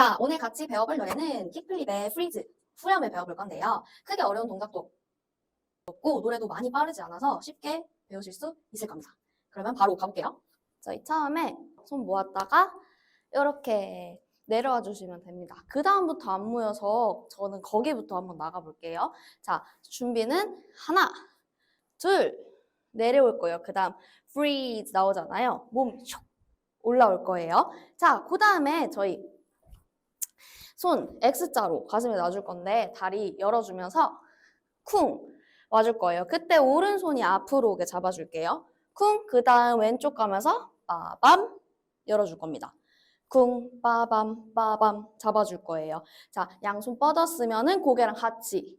자, 오늘 같이 배워볼 노래는 킥플립의 프리즈, 후렴을 배워볼 건데요. 크게 어려운 동작도 없고 노래도 많이 빠르지 않아서 쉽게 배우실 수 있을 겁니다. 그러면 바로 가볼게요. 저희 처음에 손 모았다가 이렇게 내려와 주시면 됩니다. 그 다음부터 안 모여서 저는 거기부터 한번 나가볼게요. 자, 준비는 하나, 둘, 내려올 거예요. 그 다음 freeze 나오잖아요. 몸 슉 올라올 거예요. 자, 그 다음에 저희 손 X자로 가슴에 놔줄 건데 다리 열어주면서 쿵 와줄 거예요. 그때 오른손이 앞으로 오게 잡아줄게요. 쿵, 그 다음 왼쪽 가면서 빠밤 열어줄 겁니다. 쿵, 빠밤, 빠밤 잡아줄 거예요. 자, 양손 뻗었으면은 고개랑 같이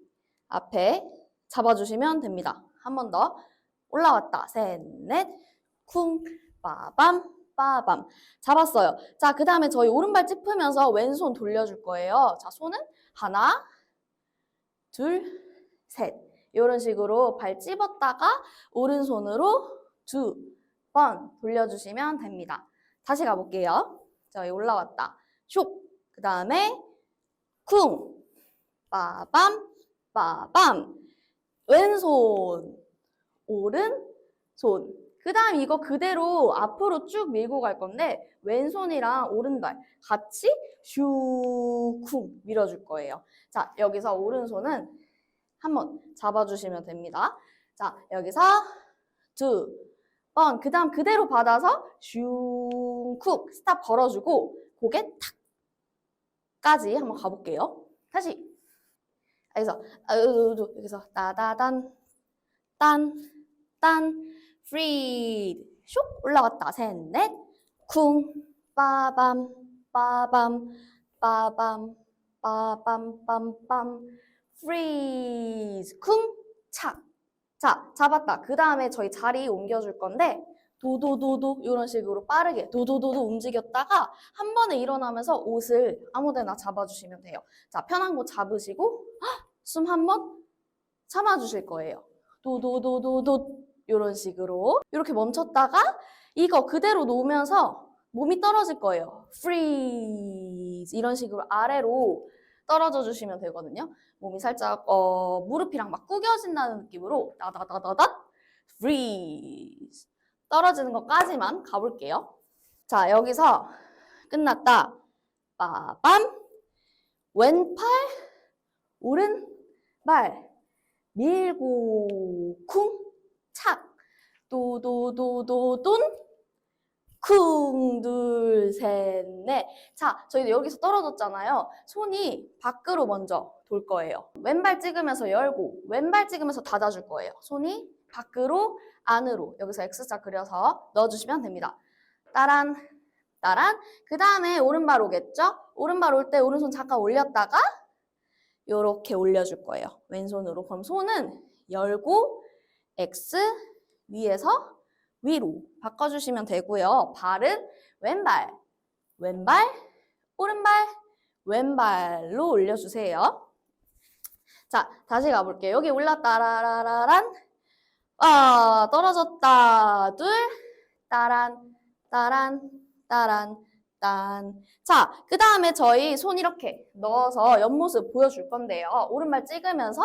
앞에 잡아주시면 됩니다. 한 번 더. 올라왔다. 셋, 넷. 쿵, 빠밤, 빠밤. 잡았어요. 자, 그 다음에 저희 오른발 짚으면서 왼손 돌려줄 거예요. 자, 손은 하나, 둘, 셋. 이런 식으로 발 찝었다가 오른손으로 두 번 돌려주시면 됩니다. 다시 가볼게요. 저희 올라왔다. 슉. 그 다음에 쿵. 빠밤. 빠밤. 왼손. 오른손. 그 다음 이거 그대로 앞으로 쭉 밀고 갈 건데 왼손이랑 오른발 같이 슈쿵 밀어줄 거예요. 자, 여기서 오른손은 한번 잡아주시면 됩니다. 자, 여기서 두 번, 그 다음 그대로 받아서 슝쿡 스탑 걸어주고 고개 탁 까지 한번 가볼게요. 다시 여기서 아, 여기서 따다단 딴, 딴, 프리드 슉 올라갔다. 셋 넷. 쿵 빠밤 빠밤 빠밤 빠밤 빰빰 프리즈 쿵착 자 잡았다. 그 다음에 저희 자리 옮겨줄 건데 도도도도 이런 식으로 빠르게 도도도도 움직였다가 한 번에 일어나면서 옷을 아무데나 잡아주시면 돼요. 자 편한 곳 잡으시고 숨 한 번 참아주실 거예요. 도도도도도 이런 식으로 이렇게 멈췄다가 이거 그대로 놓으면서 몸이 떨어질 거예요. freeze 이런 식으로 아래로 떨어져 주시면 되거든요. 몸이 살짝 어, 무릎이랑 막 구겨진다는 느낌으로 다다다다다 freeze 떨어지는 것까지만 가볼게요. 자 여기서 끝났다. 빠밤 왼팔 오른발 밀고 쿵착 도도도도돈 쿵, 둘, 셋, 넷. 자, 저희도 여기서 떨어졌잖아요. 손이 밖으로 먼저 돌 거예요. 왼발 찍으면서 열고, 왼발 찍으면서 닫아줄 거예요. 손이 밖으로, 안으로. 여기서 X자 그려서 넣어주시면 됩니다. 따란, 따란. 그 다음에 오른발 오겠죠? 오른발 올 때 오른손 잠깐 올렸다가, 요렇게 올려줄 거예요. 왼손으로. 그럼 손은 열고, X 위에서 위로 바꿔주시면 되고요. 발은 왼발, 왼발, 오른발, 왼발로 올려주세요. 자, 다시 가볼게요. 여기 올랐다라라란, 아, 떨어졌다, 둘, 따란, 따란, 따란, 딴. 자, 그 다음에 저희 손 이렇게 넣어서 옆모습 보여줄 건데요. 오른발 찍으면서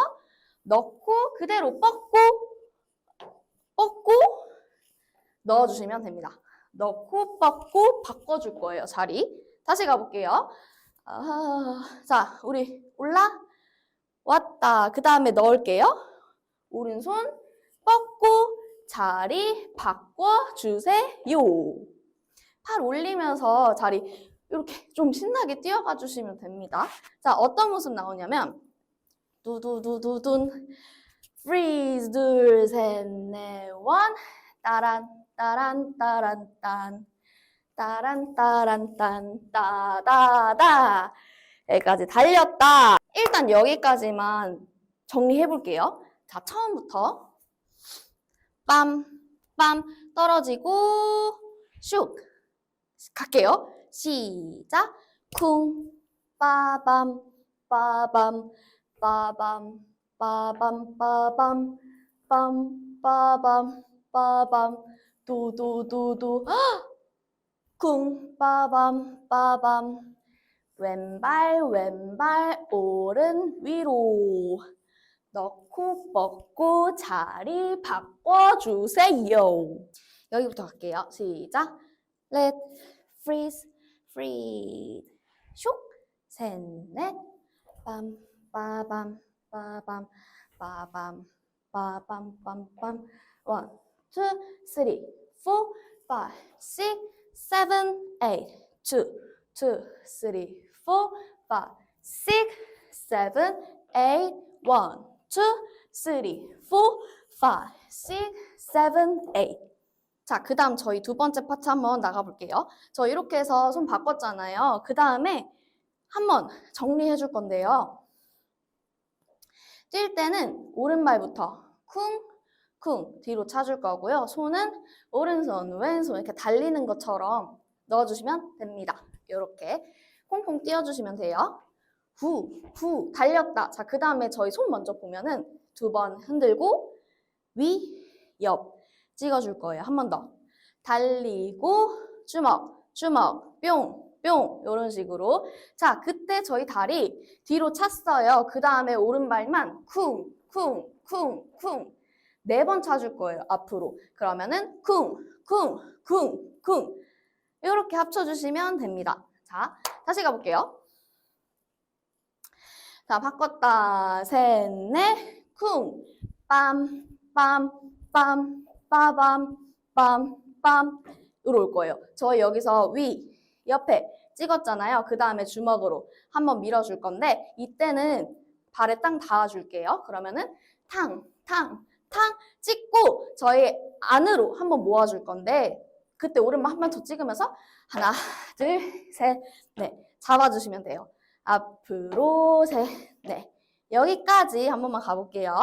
넣고 그대로 뻗고 뻗고 넣어주시면 됩니다. 넣고 뻗고 바꿔줄 거예요. 자리. 다시 가볼게요. 아, 자, 우리 올라 왔다. 그 다음에 넣을게요. 오른손 뻗고 자리 바꿔주세요. 팔 올리면서 자리 이렇게 좀 신나게 뛰어가 주시면 됩니다. 자, 어떤 모습 나오냐면 두두두두둔 freeze 둘, 셋, 넷, 원 따란 따란 따란 딴 따란 따란 딴 따다다 여기까지 달렸다. 일단 여기까지만 정리해 볼게요. 자, 처음부터 빰, 빰 떨어지고 슉 갈게요. 시작. 쿵, 빠밤, 빠밤, 빠밤, 빠밤, 빠밤, 빰, 빠밤, 빠밤, 도도도도, 쿵, 빠밤, 빠밤, 왼발 왼발 오른 위로. 넣고 뻗고 자리 바꿔주세요. 여기부터 갈게요. 시작. Let freeze freeze. 슉. 셋넷. 빰 빠밤 빠밤 빠밤 빠밤 빰빰 원, 투, 쓰리, 포, 파이, 식, 세븐, 에잇, 투, 투, 쓰리, 포, 파이, 식, 세븐, 에잇, 원, 투, 쓰리, 포, 파이, 식, 세븐, 에잇. 자, 그 다음 저희 두 번째 파트 한번 나가볼게요. 저 이렇게 해서 손 바꿨잖아요. 그 다음에 한번 정리해 줄 건데요. 뛸 때는 오른발부터 쿵, 쿵 뒤로 차줄 거고요. 손은 오른손, 왼손 이렇게 달리는 것처럼 넣어주시면 됩니다. 이렇게 콩콩 띄워주시면 돼요. 후, 후, 달렸다. 자, 그 다음에 저희 손 먼저 보면은 두 번 흔들고 위, 옆 찍어줄 거예요. 한 번 더. 달리고 주먹, 주먹, 뿅, 뿅 이런 식으로. 자, 그때 저희 다리 뒤로 찼어요. 그 다음에 오른발만 쿵, 쿵, 쿵, 쿵. 네 번 차줄 거예요, 앞으로. 그러면은 쿵, 쿵, 쿵, 쿵. 이렇게 합쳐주시면 됩니다. 자, 다시 가볼게요. 자, 바꿨다. 셋, 넷, 쿵. 빰, 빰, 빰, 빠밤, 빰, 빰. 이로 올 거예요. 저희 여기서 위, 옆에 찍었잖아요. 그 다음에 주먹으로 한번 밀어줄 건데, 이때는 발에 땅 닿아줄게요. 그러면은 탕, 탕, 탕 찍고 저희 안으로 한번 모아줄 건데 그때 오른발 한 번 더 찍으면서 하나, 둘, 셋, 넷 잡아주시면 돼요. 앞으로 셋, 넷 여기까지 한 번만 가볼게요.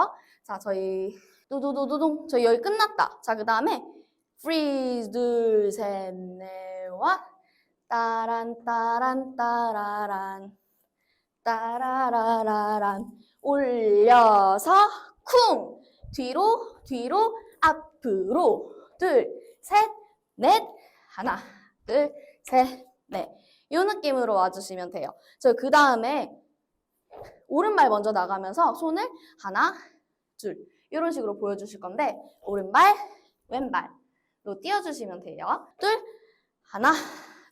자, 저희 두두두두둥 저희 여기 끝났다. 자, 그 다음에 freeze 둘, 셋, 넷와 따란 따란 따라란. 따라라라란. 올려서 쿵. 뒤로 뒤로 앞으로. 둘 셋 넷. 하나 둘 셋 넷. 이 느낌으로 와주시면 돼요. 저 그 다음에 오른발 먼저 나가면서 손을 하나 둘. 이런 식으로 보여주실 건데 오른발 왼발로 띄워주시면 돼요. 둘 하나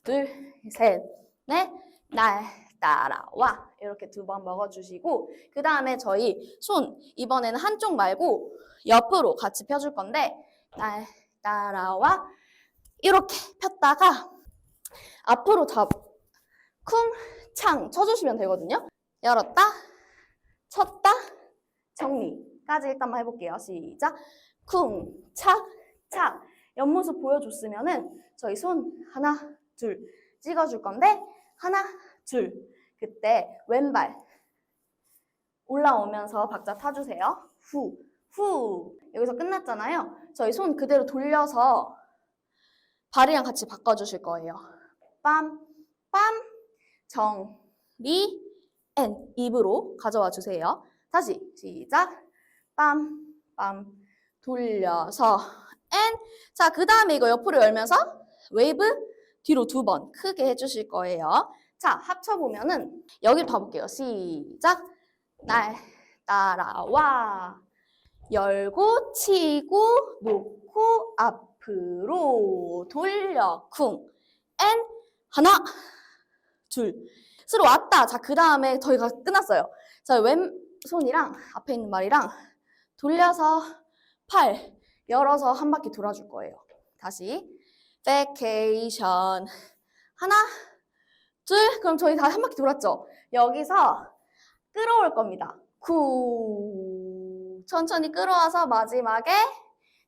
둘 셋 넷 날 따라와. 이렇게 두 번 먹어주시고 그 다음에 저희 손 이번에는 한쪽 말고 옆으로 같이 펴줄 건데 날 따라와. 이렇게 폈다가 앞으로 잡 쿵 창 쳐주시면 되거든요. 열었다 쳤다 정리까지 일단 한번 해볼게요. 시작. 쿵 착 착 옆모습 보여줬으면은 저희 손 하나 둘 찍어줄 건데 하나 둘 그때 왼발 올라오면서 박자 타주세요. 후, 후. 여기서 끝났잖아요. 저희 손 그대로 돌려서 발이랑 같이 바꿔주실 거예요. 빰, 빰, 정, 리, 엔. 입으로 가져와 주세요. 다시 시작. 빰, 빰. 돌려서 엔. 자, 그 다음에 이거 옆으로 열면서 웨이브 뒤로 두 번 크게 해주실 거예요. 자, 합쳐보면은 여기 봐볼게요. 시작. 날 따라와. 열고 치고 놓고 앞으로 돌려 쿵. 엔 하나 둘. 스로 왔다. 자, 그 다음에 저희가 끝났어요. 자, 왼손이랑 앞에 있는 말이랑 돌려서 팔 열어서 한 바퀴 돌아줄 거예요. 다시. 베케이션 하나 둘, 그럼 저희 다 한 바퀴 돌았죠? 여기서 끌어올 겁니다. 구. 천천히 끌어와서 마지막에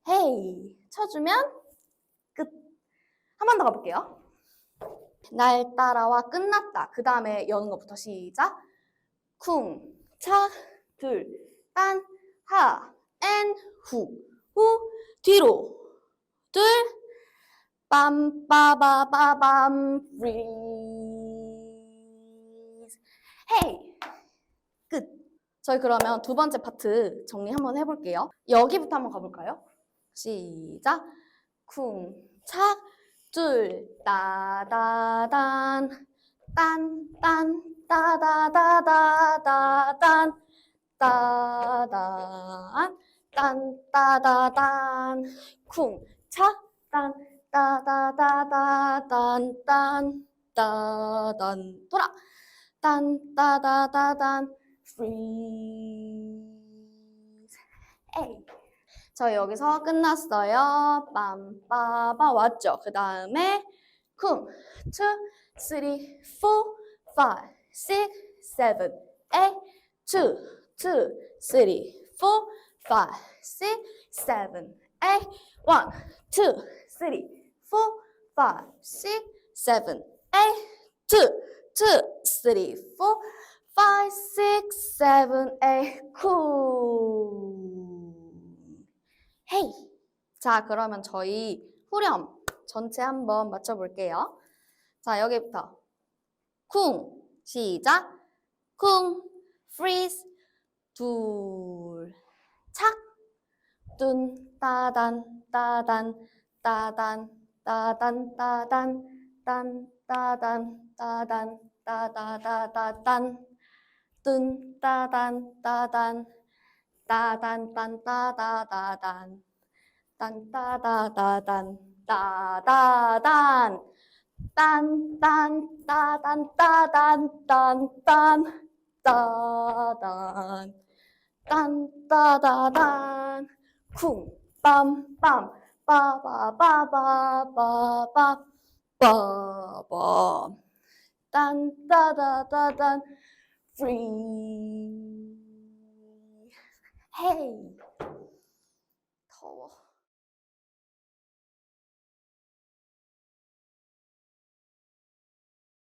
헤이 쳐주면 끝. 한 번 더 가볼게요. 날 따라와 끝났다. 그 다음에 여는 것부터 시작. 쿵, 차, 둘, 딴, 하, 엔, 후, 후, 뒤로, 둘, 빰 빠바바밤 freeze. 헤이 끝 저희 그러면 두 번째 파트 정리 한번 해볼게요. 여기부터 한번 가볼까요? 시작. 쿵착 둘 따다단. 딴, 딴, 따다다다다, 딴, 따단, 딴, 따다단, 쿵, 차, 딴, 따다다다, 딴, 딴, 따단, 돌아, 딴, 따다다단, freeze. 에이. 저 여기서 끝났어요. 빰빠바 왔죠? 그 다음에 쿵, two, three, four, five, six, seven, eight, two, two, three, four, five, six, seven, eight, one, two, three, four, five, six, seven, eight, two, two, three, four, five, six, seven, eight, cool. 헤이. 자, 그러면 저희 후렴 전체 한번 맞춰볼게요. 자, 여기부터. 쿵. 시작. 쿵. freeze. 둘. 착. 뚠. 따단. 따단. 따단. 따단. 따단. 딴. 따단. 따단. 따다다다단. 뚠. 따단. 따단. 따단 딴 따다다단 딴 따다다단 따다단 딴딴 따단 따단 딴딴 따단 딴 따다단 쿵 빰빰 빠바바바바바바 빠바 딴 따다다단 free 헤이 더워